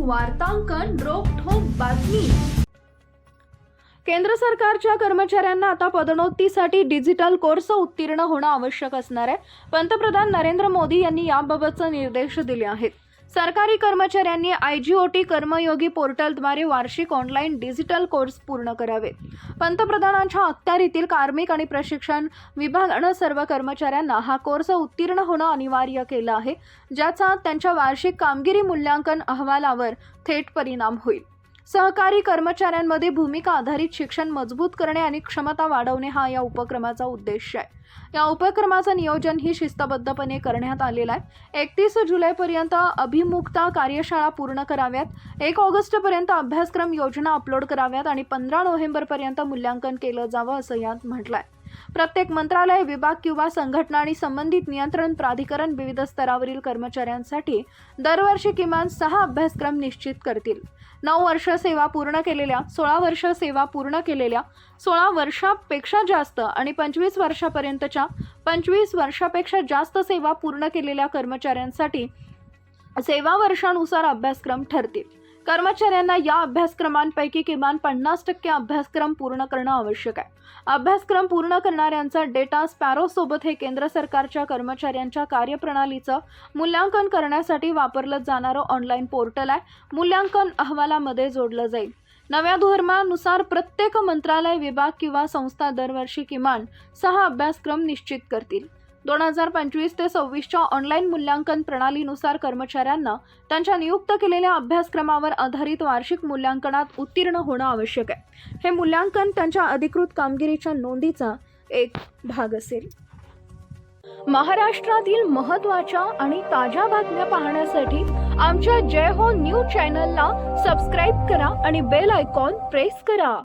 वार्तांकन रोखोक बातमी. केंद्र सरकारच्या कर्मचाऱ्यांना आता पदोन्नतीसाठी डिजिटल कोर्स उत्तीर्ण होणं आवश्यक असणार आहे. पंतप्रधान नरेंद्र मोदी यांनी याबाबतचे निर्देश दिले आहेत. सरकारी कर्मचाऱ्यांनी आय जी ओ टी कर्मयोगी पोर्टलद्वारे वार्षिक ऑनलाईन डिजिटल कोर्स पूर्ण करावे पंतप्रधानांच्या अखत्यारीतील कार्मिक आणि प्रशिक्षण विभागानं सर्व कर्मचाऱ्यांना हा कोर्स उत्तीर्ण होणं अनिवार्य केलं आहे ज्याचा त्यांच्या वार्षिक कामगिरी मूल्यांकन अहवालावर थेट परिणाम होईल. सहकारी कर्मचाऱ्यांमध्ये भूमिका आधारित शिक्षण मजबूत करणे आणि क्षमता वाढवणे हा या उपक्रमाचा उद्देश आहे. या उपक्रमाचं नियोजन ही शिस्तबद्धपणे करण्यात आलेलं आहे. एकतीस जुलैपर्यंत अभिमुखता कार्यशाळा पूर्ण कराव्यात. एक ऑगस्टपर्यंत अभ्यासक्रम योजना अपलोड कराव्यात आणि पंधरा नोव्हेंबरपर्यंत मूल्यांकन केलं जावं असं यात म्हटलं आहे प्रत्येक मंत्रालय विभाग किंवा संघटना आणि संबंधित नियंत्रण प्राधिकरण विविध स्तरावरील कर्मचाऱ्यांसाठी दरवर्षी किमान सहा अभ्यासक्रम निश्चित करतील. नऊ वर्ष सेवा पूर्ण केलेल्या सोळा वर्ष सेवा पूर्ण केलेल्या सोळा वर्षापेक्षा जास्त आणि पंचवीस वर्षापर्यंतच्या पंचवीस वर्षापेक्षा जास्त सेवा पूर्ण केलेल्या कर्मचाऱ्यांसाठी सेवा वर्षानुसार अभ्यासक्रम ठरतील. कर्मचाऱ्यांना या अभ्यासक्रमांपैकी किमान पन्नास टक्के अभ्यासक्रम पूर्ण करणं आवश्यक आहे. अभ्यासक्रम पूर्ण करणाऱ्यांचा डेटा स्पॅरोसोबत हे केंद्र सरकारच्या कर्मचाऱ्यांच्या कार्यप्रणालीचं मूल्यांकन करण्यासाठी वापरलं जाणारं ऑनलाईन पोर्टल आहे. मूल्यांकन अहवालामध्ये जोडलं जाईल. नव्या धोरणानुसार प्रत्येक मंत्रालय विभाग किंवा संस्था दरवर्षी किमान सहा अभ्यासक्रम निश्चित करतील. दोन हजार पंचवीस ते सव्वीसच्या ऑनलाईन मूल्यांकन प्रणालीनुसार कर्मचाऱ्यांना त्यांच्या नियुक्त केलेल्या अभ्यासक्रमावर आधारित वार्षिक मूल्यांकनात उत्तीर्ण होणं आवश्यक आहे. हे मूल्यांकन त्यांच्या अधिकृत कामगिरीच्या नोंदीचा एक भाग असेल. महाराष्ट्रातील महत्त्वाच्या आणि ताज्या बातम्या पाहण्यासाठी आमच्या जय हो न्यूज चॅनलला सबस्क्राईब करा आणि बेल आयकॉन प्रेस करा.